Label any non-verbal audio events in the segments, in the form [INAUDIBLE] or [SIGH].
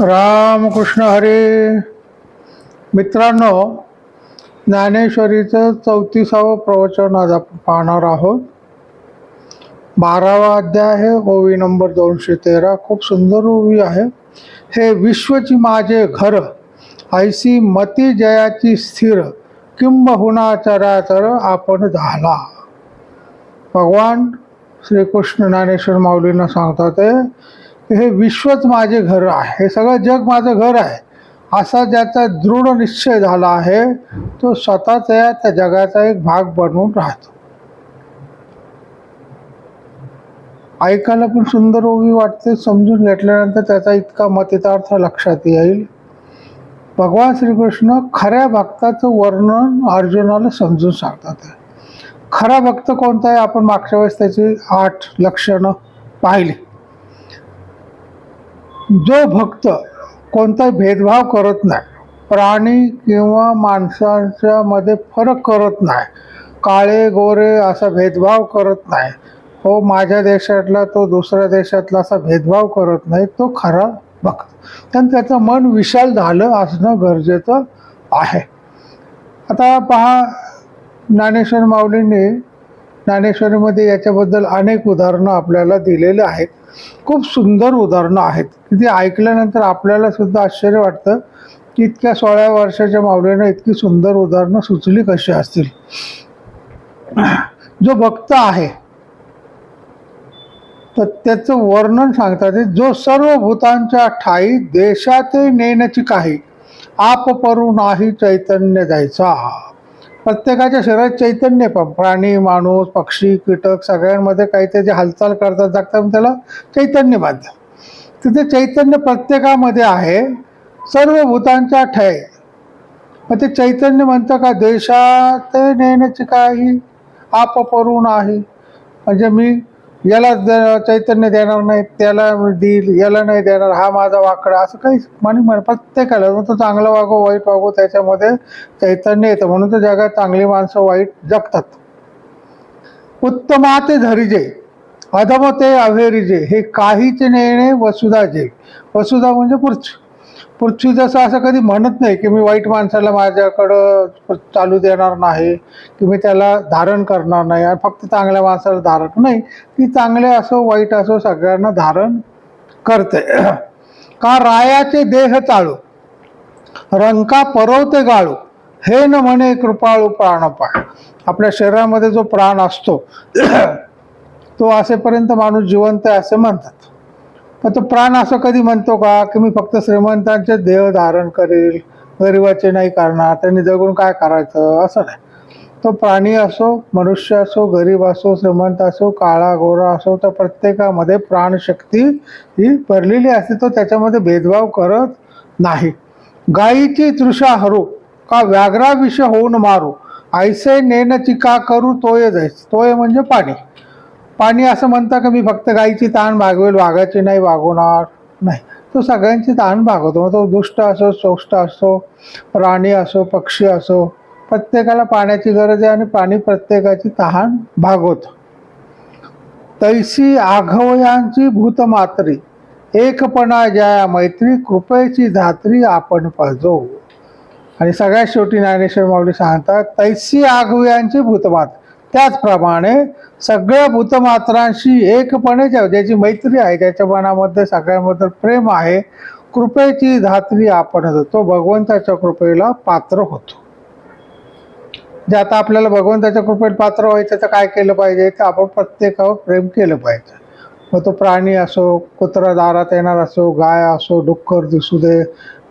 रामकृष्ण हरे. मित्रांनो ज्ञानेश्वरीचं चौतीसावं प्रवचन आज आपण पाहणार आहोत. बारावा अध्याय आहे ओवी नंबर दोनशे तेरा. खूप सुंदर ओवी आहे. हे विश्वची माझे घर ऐसी मती जयाची स्थिर किंबहुना चराचर आपण झाला. भगवान श्रीकृष्ण ज्ञानेश्वर माऊलींना सांगतात ते हे विश्वच माझे घर आहे. हे सगळं जग माझं घर आहे. असा ज्याचा दृढ निश्चय झाला आहे तो स्वतःच या त्या जगाचा एक भाग बनवून राहतो. ऐकायला पण सुंदर ओवी वाटते समजून घेतल्यानंतर त्याचा इतका मतितार्थ लक्षात येईल. भगवान श्रीकृष्ण खऱ्या भक्ताचं वर्णन अर्जुनाला समजून सांगतात. खरा भक्त कोणता आहे? आपण मागच्या वेळेस त्याची आठ लक्षणं पाहिली. जो भक्त कोणताही भेदभाव करत नाही प्राणी किंवा माणसांच्या मध्ये फरक करत नाही काळे गोरे असा भेदभाव करत नाही हो माझ्या देशातला तो दुसऱ्या देशातला असा भेदभाव करत नाही तो खरा भक्त. पण त्याचं मन विशाल झालं असणं गरजेचं आहे. आता पहा ज्ञानेश्वर माऊलींनी ज्ञानेश्वरीमध्ये याच्याबद्दल अनेक उदाहरणं आपल्याला दिलेले आहेत. खूप सुंदर उदाहरणं आहेत. की ती ऐकल्यानंतर आपल्याला सुद्धा आश्चर्य वाटतं की इतक्या सोळा वर्षाच्या माऊलीनं इतकी सुंदर उदाहरणं सुचली कशी असतील. जो भक्त आहे तर त्याचं वर्णन सांगतात जो सर्व भूतांच्या ठाई देशात नेण्याची काही आप परू नाही चैतन्य जायचा प्रत्येकाच्या शरीरात चैतन्य पण प्राणी माणूस पक्षी कीटक सगळ्यांमध्ये काहीतरी जे हालचाल करतात जागतात मग त्याला चैतन्य बांधतात तिथे चैतन्य प्रत्येकामध्ये आहे. सर्व भूतांच्या ठय. मग ते चैतन्य म्हणतं का देशात नेण्याची काही आप आहे नाही. म्हणजे मी याला चैतन्य देणार नाही त्याला देईल याला नाही देणार हा माझा वाकडा असं काही म्हणे म्हण प्रत्येकाला मग तो चांगला वागो वाईट वागो त्याच्यामध्ये चैतन्य येतं. म्हणून तर जगात चांगली माणसं वाईट जगतात. उत्तमाते धरिजे अधमते अभेरिजे हे काहीच नेणे वसुधा जे वसुधा म्हणजे पृथ्वी पृथ्वी जसं असं कधी म्हणत नाही की मी वाईट माणसाला माझ्याकडं चालू देणार नाही की मी त्याला धारण करणार नाही फक्त चांगल्या माणसाला धारण नाही. ती चांगले असो वाईट असो सगळ्यांना धारण करते. [CLEARS THROAT] का रायाचे देह चाळू रंका परवते गाळू हे न म्हणे कृपाळू प्राणपाय. आपल्या शरीरामध्ये जो प्राण असतो [CLEARS THROAT] तो असेपर्यंत माणूस जिवंत आहे असे म्हणतात. पण तो प्राण असं कधी म्हणतो का की मी फक्त श्रीमंतांचे देह धारण करेल गरिबाचे नाही करणार त्यांनी जगून काय करायचं? असं नाही. तो प्राणी असो मनुष्य असो गरीब असो श्रीमंत असो काळा गोरा असो तर प्रत्येकामध्ये प्राणशक्ती ही भरलेली असते. तो त्याच्यामध्ये भेदभाव करत नाही. गायीची तृषा हरू का व्याघ्राविषय होऊन मारू. ऐसे नेन का करू तोय जायच. तोय म्हणजे पाणी. पाणी असं म्हणता का मी फक्त गाईची ताण भागवेल वाघाची नाही वागवणार नाही. तो सगळ्यांची ताण भागवतो. मग तो दुष्ट असो सौष्ट असो प्राणी असो पक्षी असो प्रत्येकाला पाण्याची गरज आहे आणि पाणी प्रत्येकाची तहान भागवतो. तैसी आघवयांची भूतमात्री एकपणा ज्या मैत्री कृपेची धात्री आपण पाजो. आणि सगळ्यात शेवटी ज्ञानेश्वर माऊली सांगतात तैसी आघवयांची भूतमात्री. त्याचप्रमाणे सगळ्या भूतमात्रांशी एकपणे ज्या- ज्याची मैत्री आहे ज्याच्या मनामध्ये सगळ्यांबद्दल प्रेम आहे कृपेची धात्री आपण तो भगवंताच्या कृपेला पात्र होतो. जे आता आपल्याला भगवंताच्या कृपेला पात्र व्हायचं तर काय केलं पाहिजे? तर आपण प्रत्येकावर प्रेम केलं पाहिजे. मग तो प्राणी असो कुत्रा दारात येणार असो गाय असो डुक्कर दिसू दे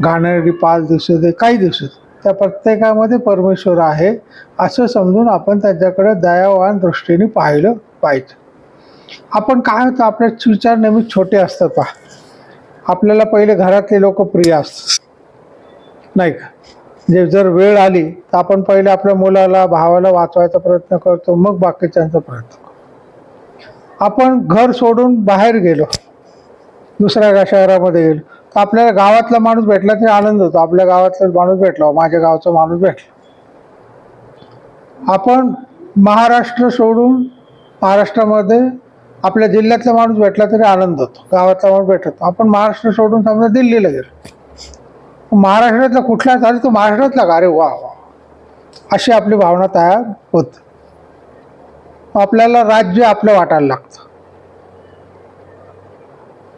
घाणेरडी पाल दिसू दे काही दिसू दे. त्या प्रत्येकामध्ये परमेश्वर आहे असं समजून आपण त्याच्याकडे दयावान दृष्टीने पाहिलं पाहिजे. आपण काय होतं आपले विचार नेहमी छोटे असतात पहा. आपल्याला पहिले घरातले लोक प्रिय असतात. नाही का? जे जर वेळ आली तर आपण पहिले आपल्या मुलाला भावाला वाचवायचा प्रयत्न करतो मग बाकीच्यांचा प्रयत्न करतो. आपण घर सोडून बाहेर गेलो दुसऱ्या शहरामध्ये गेलो तर आपल्याला गावातला माणूस भेटला तरी आनंद होतो. आपल्या गावातला माणूस भेटला माझ्या गावचा माणूस भेटला. आपण महाराष्ट्र सोडून महाराष्ट्रामध्ये आपल्या जिल्ह्यातला माणूस भेटला तरी आनंद होतो. गावातला माणूस भेटतो आपण महाराष्ट्र सोडून समजा दिल्लीला गेलो. महाराष्ट्रातला कुठला झाला तो महाराष्ट्रातला का? अरे वा वा. अशी आपली भावना तयार होते. आपल्याला राज्य आपलं वाटायला लागतं.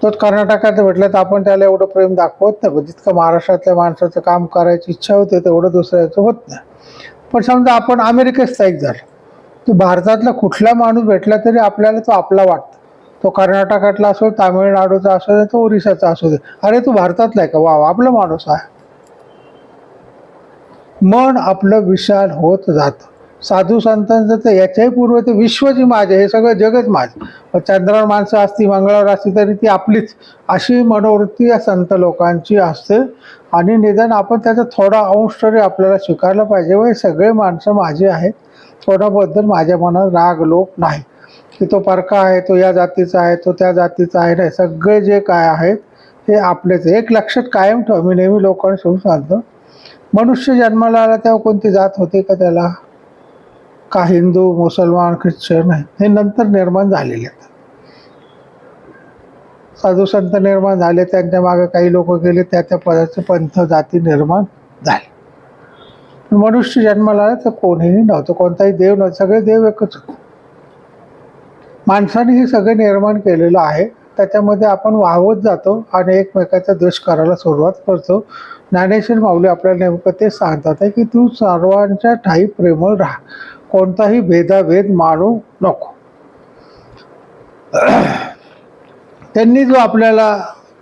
तो कर्नाटकात भेटलं तर आपण त्याला एवढं प्रेम दाखवत नाही. पण जितकं महाराष्ट्रातल्या माणसाचं काम करायची इच्छा होते तेवढं दुसऱ्याचं होत नाही. पण समजा आपण अमेरिकेत स्थायिक झालो. तो भारतातला कुठला माणूस भेटला तरी आपल्याला तो आपला वाटतो. तो कर्नाटकातला असो तामिळनाडूचा असो दे तो ओरिसाचा असू. दे अरे तू भारतातला आहे का? वा वा, आपला माणूस आहे. मन आपलं विशाल होत जातं. साधू संतांचं तर याच्याही पूर्व ते विश्वची माझे हे सगळं जगच माझ. चंद्रावर माणसं असती मंगळावर असती तरी ती आपलीच. अशी मनोवृत्ती या संत लोकांची असते. आणि निदान आपण त्याचा थोडा अंश तरी आपल्याला स्वीकारला पाहिजे. व हे सगळे माणसं माझे आहेत. कोणाबद्दल माझ्या मनात राग लोक नाही. की तो परका आहे तो या जातीचा आहे तो त्या जातीचा आहे. नाही सगळे जे काय आहेत हे आपलेच एक लक्षात कायम ठेव. मी नेहमी लोकांना सांगतो. मनुष्य जन्माला आला तेव्हा कोणती जात होती का त्याला? का हिंदू मुसलमान ख्रिश्चन हे नंतर निर्माण झालेले आहेत. साधू संत निर्माण झाले त्यांच्या मागे काही लोक गेले त्या त्या पदाचे पंथ जाती निर्माण झाले. मनुष्य जन्माला आला तर कोणीही नव्हतं कोणताही देव नव्हतं सगळे देव एकच होते. माणसाने हे सगळे निर्माण केलेलं आहे त्याच्यामध्ये आपण वाहवत जातो आणि एकमेकाचा द्वेष करायला सुरुवात करतो. ज्ञानेश्वर माऊली आपल्याला नेमकं ते सांगतात आहे की तू सर्वांच्या ठाई प्रेमळ राहा. कोणताही भेदाभेद मानू नको. त्यांनी जो आपल्याला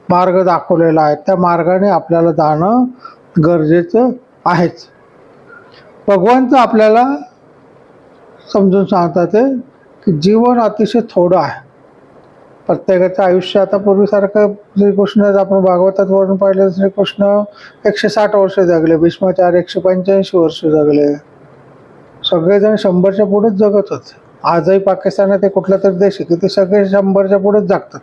मार्ग दाखवलेला आहे त्या मार्गाने आपल्याला जाणं गरजेचं आहेच. भगवंत आपल्याला समजून सांगतात ते की जीवन अतिशय थोडं आहे. प्रत्येकाचं आयुष्य आता पूर्वीसारखं श्रीकृष्ण आपण भागवतात वरून पाहिलं श्रीकृष्ण एकशे साठ वर्ष जगले भीष्माचार्य एकशे पंच्याऐंशी वर्ष जगले. सगळेजण शंभरच्या पुढेच जगत होते आजही पाकिस्तानात ते कुठला तरी देश आहे की ते सगळे शंभरच्या पुढेच जगतात.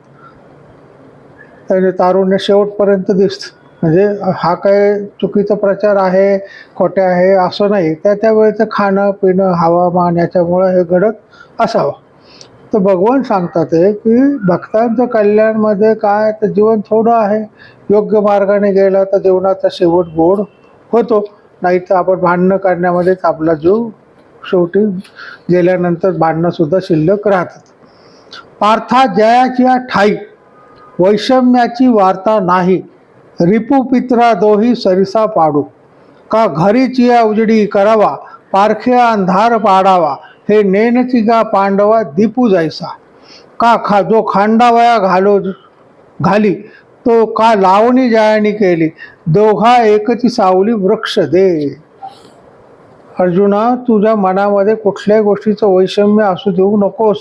त्याचे तारुण्य शेवटपर्यंत दिसतं. म्हणजे हा काय चुकीचा प्रचार आहे खोटे आहे असं नाही. त्या त्या वेळेचं खाणं पिणं हवामान याच्यामुळं हे घडत असावं. तर भगवान सांगतात आहे की भक्तांचं कल्याणमध्ये काय तर जीवन थोडं आहे. योग्य मार्गाने गेला तर जीवनाचा शेवट गोड होतो. नाही तर आपण भांडणं करण्यामध्येच आपला जीव शेवटी गेल्यानंतर भांडणंसुद्धा शिल्लक राहतात. पार्था जयाच्या ठाई वैषम्याची वार्ता नाही रिपू पित्रा दोही सरिसा पाडू. का घरीची या उजडी करावा पारख्या अंधार पाडावा हे नेनचिगा पांडवा दीपू जायसा का खा जो खांडावया घालो घाली तो का लावणी जायानी केली दोघा एकची सावली वृक्ष दे. अर्जुना तुझ्या मनामध्ये कुठल्याही गोष्टीचं वैषम्य असू देऊ नकोस.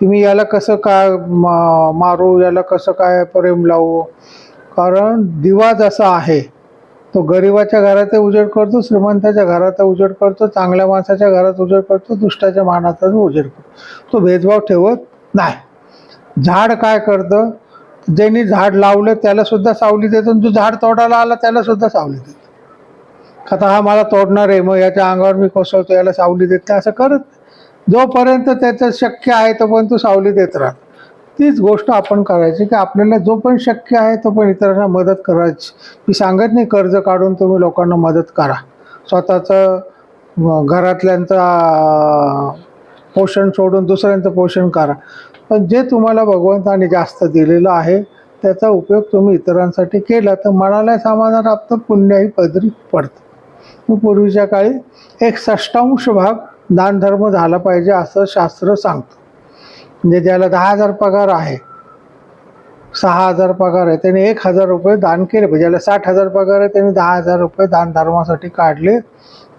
की मी याला कसं काय मा मारू याला कसं काय प्रेम लावू? कारण दिवा जसा आहे तो गरिबाच्या घरात उजेड करतो श्रीमंताच्या घरात उजेड करतो चांगल्या माणसाच्या घरात उजेड करतो दुष्टाच्या मानाचा उजेड करतो. तो भेदभाव ठेवत नाही. झाड काय करतं? ज्यांनी झाड लावलं त्याला सुद्धा सावली देतो आणि जो झाड तोडायला आला त्याला सुद्धा सावली देतो. आता हा मला तोडणार आहे मग याच्या अंगावर मी कोसळतो याला सावली देत नाही असं करत. जोपर्यंत त्याचं शक्य आहे तोपर्यंत सावली देत राहत तीच गोष्ट आपण करायची की आपल्याला जो पण शक्य आहे तो पण इतरांना मदत करायची. मी सांगत नाही कर्ज काढून तुम्ही लोकांना मदत करा. स्वतःचं घरातल्यांचं घरातल्यांचा पोषण सोडून दुसऱ्यांचं पोषण करा. पण जे तुम्हाला भगवंताने जास्त दिलेलं आहे त्याचा उपयोग तुम्ही इतरांसाठी केला तर मनाला समाधान आपलं पुण्याही पदरी पडतं. पूर्वीच्या काळी एक षष्टांश भाग दानधर्म झाला पाहिजे असं शास्त्र सांगतं. म्हणजे ज्याला दहा हजार पगार आहे सहा हजार पगार आहे त्याने एक हजार रुपये दान केले पाहिजे. ज्याला साठ हजार पगार आहे त्याने दहा हजार रुपये दान धर्मासाठी काढले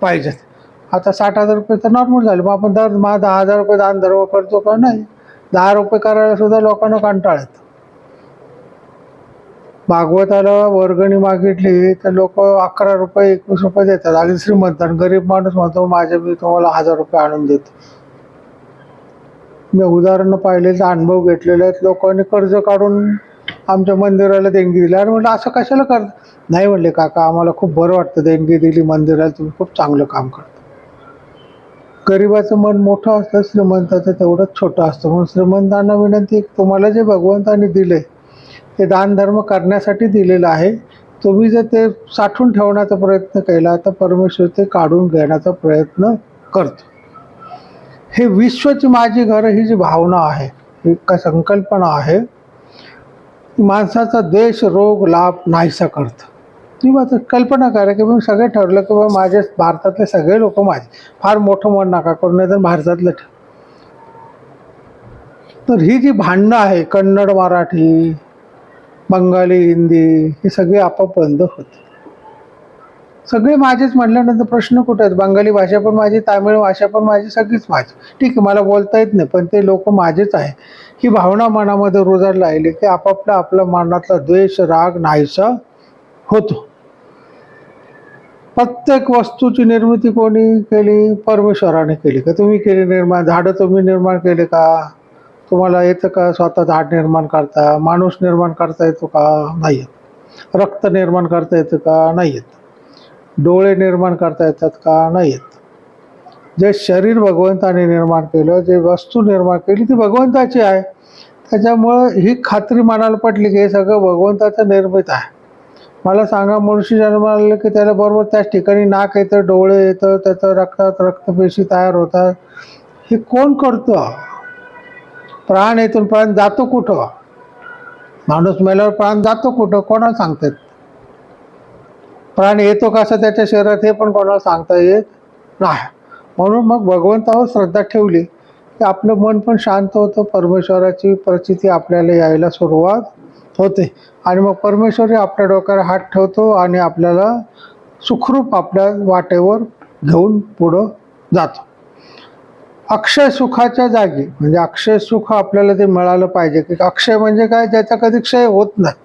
पाहिजेत. आता साठ हजार रुपये तर नॉर्मल झाले. मग आपण दर मा दहा हजार रुपये दानधर्म करतो का नाही? दहा रुपये करायला सुद्धा लोकांना कंटाळ येतो. भागवताला वर्गणी मागितली तर लोक अकरा रुपये एकवीस रुपये देतात. अगदी श्रीमंत आणि गरीब माणूस म्हणतो माझे मी तुम्हाला हजार रुपये आणून देतो. मी उदाहरणं पाहिलेले अनुभव घेतलेले आहेत. लोकांनी कर्ज काढून आमच्या मंदिराला देणगी दिली. आणि म्हटलं असं कशाला कर नाही म्हणले काका आम्हाला खूप बरं वाटतं देणगी दिली मंदिराला. तुम्ही खूप चांगलं काम करता. गरिबाचं मन मोठं असतं श्रीमंताचं तेवढंच छोटं असतं. म्हणून श्रीमंतांना विनंती तुम्हाला जे भगवंताने दिले ते दानधर्म करण्यासाठी दिलेलं आहे. तुम्ही जर ते साठवून ठेवण्याचा प्रयत्न केला तर परमेश्वर ते काढून घेण्याचा प्रयत्न करतो. हे विश्वची माझी घरं ही जी भावना आहे ही का संकल्पना आहे माणसाचा देश रोग लाभ नाहीसा करतं. ती मात्र कल्पना करा की मी सगळे ठरलं की बाबा माझे भारतातले सगळे लोक माझे फार मोठं मन नका करू नाही तर भारतातलं ठेव तर ही जी भांडणं आहे कन्नड मराठी बंगाली हिंदी हे सगळे आपोआप बंद होते. सगळे माझेच म्हटल्यानंतर प्रश्न कुठे आहेत? बंगाली भाषा पण माझी तामिळ भाषा पण माझी सगळीच माझी. ठीक आहे मला बोलता येत नाही पण ते लोक माझेच आहे. ही भावना मनामध्ये रुजायला लागली की आपापल्या आपल्या मनातला द्वेष राग नाहीसा होतो. प्रत्येक वस्तूची निर्मिती कोणी केली? परमेश्वराने केली का? तुम्ही केली निर्माण? झाडं तुम्ही निर्माण केले का? तुम्हाला येतं का? स्वतः झाड निर्माण करता? माणूस निर्माण करता येतो का? नाही येत. रक्त निर्माण करता येतं का? नाही येत. डोळे निर्माण करता येतात का? नाही येत. जे शरीर भगवंताने निर्माण केलं जे वस्तू निर्माण केली ती भगवंताची आहे. त्याच्यामुळं ही खात्री मनाला पटली की हे सगळं भगवंताचं निर्मित आहे. मला सांगा मनुष्य जन्माला की त्याला बरोबर त्याच ठिकाणी नाक येतं डोळे येतं त्याचं रक्तात रक्तपेशी तयार होतात. हे कोण करतं? प्राण येथून प्राण जातो कुठं? माणूस मेल्यावर प्राण जातो कुठं? कोणाला सांगतात प्राण येतो कसा त्याच्या शरीरात हे पण कोणाला सांगता येत नाही. म्हणून मग भगवंतावर श्रद्धा ठेवली. की आपलं मन पण शांत होतं. परमेश्वराची परिस्थिती आपल्याला यायला सुरुवात होते. आणि मग परमेश्वरी आपल्या डोक्यावर हात ठेवतो आणि आपल्याला सुखरूप आपल्या वाटेवर घेऊन पुढं जातो. अक्षय सुखाच्या जागी म्हणजे अक्षय सुख आपल्याला ते मिळालं पाहिजे. की अक्षय म्हणजे काय? ज्याचा कधी क्षय होत नाही.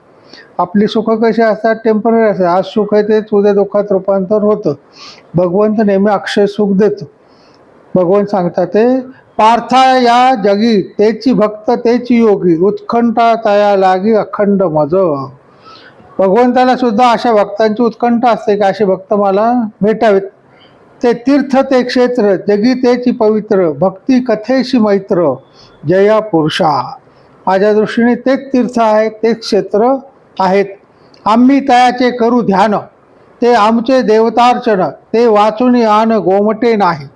आपली सुख कशी असतात? टेंपररी असतात. आज सुख आहे तेच उद्या दुःखात रूपांतर होतं. भगवंत नेहमी अक्षय सुख देतो. भगवंत सांगतात ते पार्था या जगी तेची भक्त तेची योगी उत्कंठा तया लागी अखंड मज. भगवंताला सुद्धा अशा भक्तांची उत्कंठा असते की असे भक्त मला भेटावेत. ते तीर्थ ते क्षेत्र जगितेची पवित्र भक्ती कथेशी मैत्र जया पुरुषा. माझ्या दृष्टीने तेच तीर्थ आहे तेच क्षेत्र आहेत. आम्ही तयाचे करू ध्यान. ते आमचे देवतार्चन ते वाचून आण गोमटे नाही.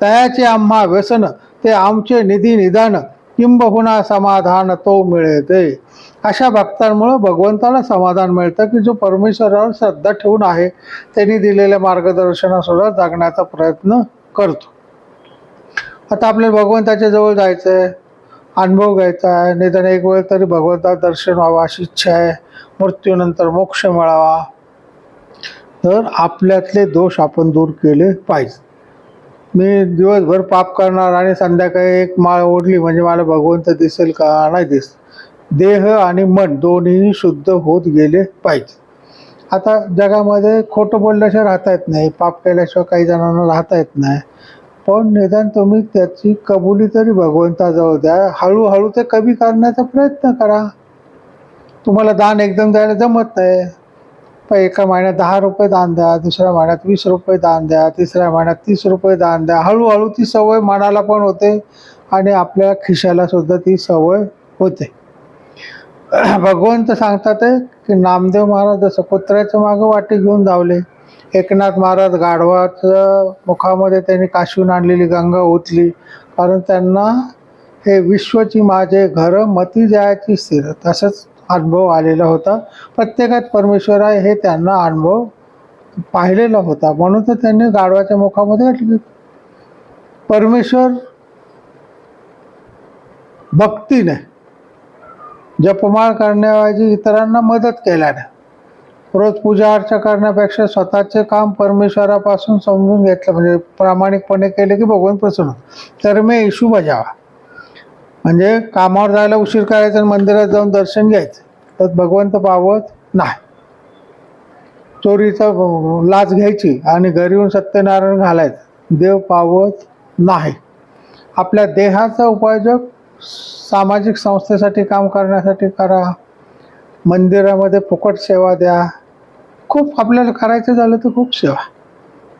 तयाचे आम्हा व्यसन ते आमचे निधी निदान किंबहुना समाधान तो मिळते. अशा भक्तांमुळं भगवंताला समाधान मिळतं की जो परमेश्वरावर श्रद्धा ठेवून आहे त्यांनी दिलेल्या मार्गदर्शनासुद्धा जागण्याचा प्रयत्न करतो. आता आपल्याला भगवंताच्या जवळ जायचं आहे अनुभव घ्यायचा आहे. निदान एक वेळ तरी भगवंता दर्शन व्हावं अशी इच्छा आहे. मृत्यूनंतर मोक्ष मिळावा. तर आपल्यातले दोष आपण दूर केले पाहिजे. मी दिवसभर पाप करणार आणि संध्याकाळी एक माळ ओढली म्हणजे मला भगवंत दिसेल का? नाही दिसेल देह आणि मन दोन्ही शुद्ध होत गेले पाहिजे. आता जगामध्ये खोटं बोलल्याशिवाय राहता येत नाही पाप केल्याशिवाय काही जणांना राहता येत नाही. पण निदान तुम्ही त्याची कबुली तरी भगवंताजवळ द्या. हळूहळू ते कमी करण्याचा प्रयत्न करा. तुम्हाला दान एकदम द्यायला जमत नाही. पण एका महिन्यात दहा रुपये दान द्या दुसऱ्या महिन्यात वीस रुपये दान द्या तिसऱ्या महिन्यात तीस रुपये दान द्या. हळूहळू ती सवय मनाला पण होते आणि आपल्या खिशाला सुद्धा ती सवय होते. [CLEARS THROAT] भगवंत सांगतात आहे की नामदेव महाराज जसं कुत्र्याच्या मागं वाटी घेऊन धावले. एकनाथ महाराज गाढवाचं मुखामध्ये त्यांनी काशवून आणलेली गंगा ओतली. कारण त्यांना हे विश्वची माझे घर मती जायची स्थिर तसंच अनुभव आलेला होता. प्रत्येकात परमेश्वर आहे हे त्यांना अनुभव पाहिलेला होता. म्हणून तर त्यांनी गाढवाच्या मुखामध्ये घातली. परमेश्वर भक्तीने जपमाळ करण्याऐवजी इतरांना मदत केल्याने. रोज पूजा अर्चा करण्यापेक्षा स्वतःचे काम परमेश्वरापासून समजून घेतलं. म्हणजे प्रामाणिकपणे केले की भगवान प्रसन्न. तर मी इशू बजावा म्हणजे कामावर जायला उशीर करायचा आणि मंदिरात जाऊन दर्शन घ्यायचं. तर भगवंत पावत नाही. चोरीचा लाच घ्यायची आणि घरी येऊन सत्यनारायण घालायचं. देव पावत नाही. आपल्या देहाचा उपयोग सामाजिक संस्थेसाठी काम करण्यासाठी करा. मंदिरामध्ये फुकट सेवा द्या. खूप आपल्याला करायचं झालं तर खूप सेवा.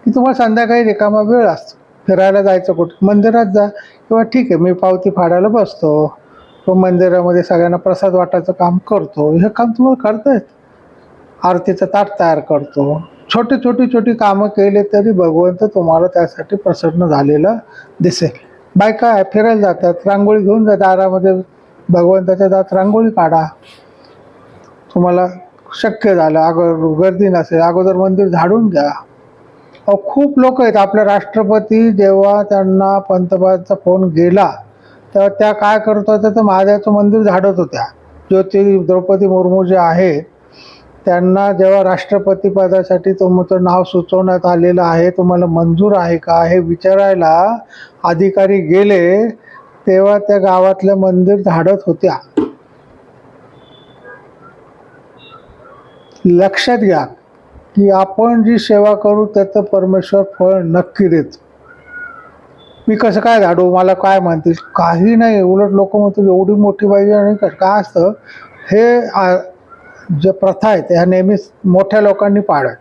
की तुम्हाला संध्याकाळी रिकामा वेळ असतो. फिरायला जायचं कुठं? मंदिरात जा. किंवा ठीक आहे मी पावती फाडायला बसतो. तो मंदिरामध्ये सगळ्यांना प्रसाद वाटायचं काम करतो. हे काम तुम्हाला करता येतं. आरतीचं ताट तयार करतो. छोटी छोटी छोटी कामं केले तरी भगवंत तुम्हाला त्यासाठी प्रसन्न झालेला दिसेल. बायका फिरायला जातात रांगोळी घेऊन जा दारामध्ये भगवंताच्या दात रांगोळी काढा. तुम्हाला शक्य झालं अगोदर गर्दी नसेल अगोदर मंदिर झाडून घ्या. अहो खूप लोक आहेत. आपल्या राष्ट्रपती जेव्हा त्यांना पंतप्रधानचा फोन गेला तर त्या काय करत होत्या तर महादेवाचं मंदिर झाडत होत्या. ज्योती द्रौपदी मुर्मू जे आहेत त्यांना जेव्हा राष्ट्रपती पदासाठी तुमचं नाव सुचवण्यात आलेलं आहे तुम्हाला मंजूर आहे का हे विचारायला अधिकारी गेले तेव्हा त्या गावातलं मंदिर धाडत होत्या. लक्षात घ्या की आपण जी सेवा करू त्याचं परमेश्वर फळ नक्की देतो. मी कसं काय झाडू? मला काय म्हणतील? काही नाही. उलट लोक म्हणतील एवढी मोठी पाहिजे आणि कसं काय असतं? हे आ, जे प्रथा आहेत ह्या नेहमीच मोठ्या लोकांनी पाळत.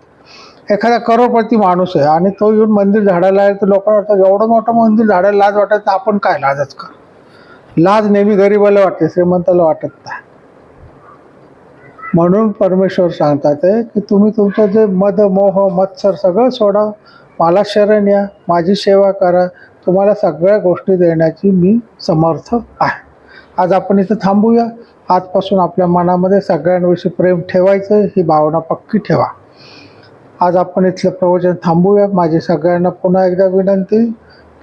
एखादा करोडपती माणूस आहे आणि तो येऊन मंदिर झाडायला आहे तर लोकांना वाटतं एवढं मोठं मंदिर झाडायला लाज वाटत तर आपण काय लाजच कर? लाज नेहमी गरीबाला वाटते श्रीमंताला वाटत नाही. म्हणून परमेश्वर सांगतात आहे की तुम्ही तुमचं जे मद मोह मत्सर सगळं सोडा मला शरण या माझी सेवा करा तुम्हाला सगळ्या गोष्टी देण्याची मी समर्थ आहे. आज आपण इथं थांबूया. आजपासून आपल्या मनामध्ये सगळ्यांविषयी प्रेम ठेवायचं ही भावना पक्की ठेवा. आज आपण इथलं प्रवचन थांबूया माझी सगळ्यांना पुन्हा एकदा विनंती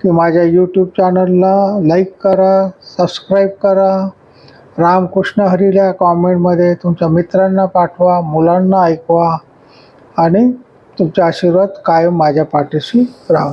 की माझ्या यूट्यूब चॅनलला लाईक करा सबस्क्राईब करा. रामकृष्ण हरीला कॉमेंटमध्ये तुमच्या मित्रांना पाठवा मुलांना ऐकवा आणि तुमचे आशीर्वाद कायम माझ्या पाठीशी राहा.